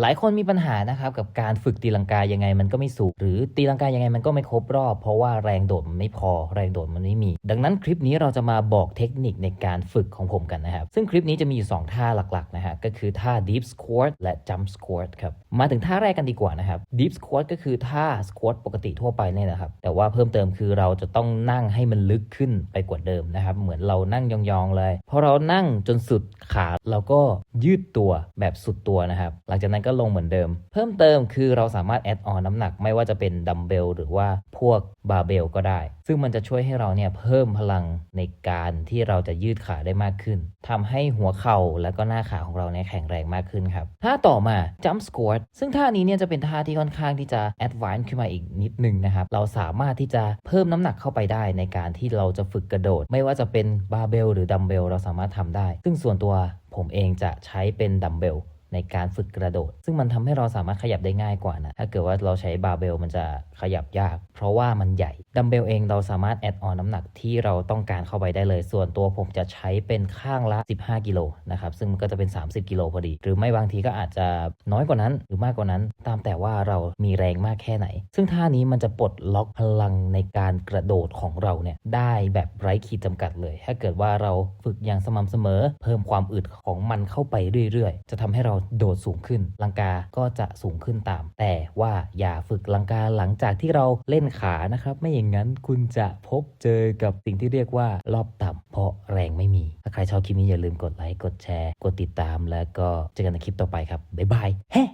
หลายคนมีปัญหานะครับกับการฝึกตีลังกายังไงมันก็ไม่สูง หรือตีลังกายังไงมันก็ไม่ครบรอบ เพราะว่าแรงโดดมันไม่พอแรงโดดมันไม่มี ดังนั้นคลิปนี้เราจะมาบอกเทคนิคในการฝึกของผมกันนะครับ ซึ่งคลิปนี้จะมีอยู่ 2 ท่าหลักๆนะฮะก็คือท่า deep squat และ jump squat ครับ มาถึงท่าแรกกันดีกว่านะครับ deep squat ก็คือท่า squat ปกติทั่วไปเนี่ยนะครับ แต่ว่าเพิ่มเติมคือเราจะต้องนั่งให้มันลึกขึ้นไปกว่าเดิมนะครับเหมือนเรานั่งยองๆเลยพอเรานั่งจนสุดขาเราก็ยืดตัวแบบสุดตัวนะครับหลังจากนั้นก็ลงเหมือนเดิม เพิ่มเติมคือเราสามารถแอดออนน้ำหนักไม่ว่าจะเป็นดัมเบลหรือว่าพวกบาร์เบลก็ได้ ซึ่งมันจะช่วยให้เราเนี่ยเพิ่มพลังในการที่เราจะยืดขาได้มากขึ้นทำให้หัวเข่าและก็หน้าขาของเราเนี่ยแข็งแรงมากขึ้นครับท่าต่อมา jump squat ซึ่งท่านี้เนี่ยจะเป็นท่าที่ค่อนข้างที่จะ advance ขึ้นมาอีกนิดนึงนะครับเราสามารถที่จะเพิ่มน้ำหนักเข้าไปได้ในการที่เราจะฝึกกระโดด ไม่ว่าจะเป็นบาร์เบลหรือดัมเบลเราสามารถทำได้ ซึ่งส่วนตัวผมเองจะใช้เป็นดัมเบล ในการฝึกกระโดด ซึ่งมันทำให้เราสามารถขยับได้ง่ายกว่านะ ถ้าเกิดว่าเราใช้บาร์เบลมันจะขยับยาก ราะว่ามันใหญ่ดัมเบลเองเราสามารถแอดออนน้ำหนักที่เราต้องการเข้าไปได้เลย ส่วนตัวผมจะใช้เป็นข้างละ 15 กิโลนะครับซึ่งมันก็จะเป็น 30 กิโลพอดี หรือไม่บางทีก็อาจจะน้อยกว่านั้นหรือมากกว่านั้น ตามแต่ว่าเรามีแรงมากแค่ไหน ซึ่งท่านี้มันจะปลดล็อกพลังในการกระโดดของเราเนี่ยได้แบบไร้ขีดจำกัดเลย ถ้าเกิดว่าเราฝึกอย่างสม่ำเสมอ เพิ่มความอึดของมันเข้าไปเรื่อยๆ จะทำให้เราโดดสูงขึ้นลังกาก็จะสูงขึ้นตาม แต่ว่าอย่าฝึกลังกาหลังจากที่เราเล่นขานะครับ ไม่อย่างนั้นคุณจะพบเจอกับสิ่งที่เรียกว่ารอบต่ำเพราะแรงไม่มี ถ้าใครชอบคลิปนี้อย่าลืมกดไลค์ กดแชร์ กดติดตาม แล้วก็เจอกันในคลิปต่อไปครับ บ๊ายบายเฮ้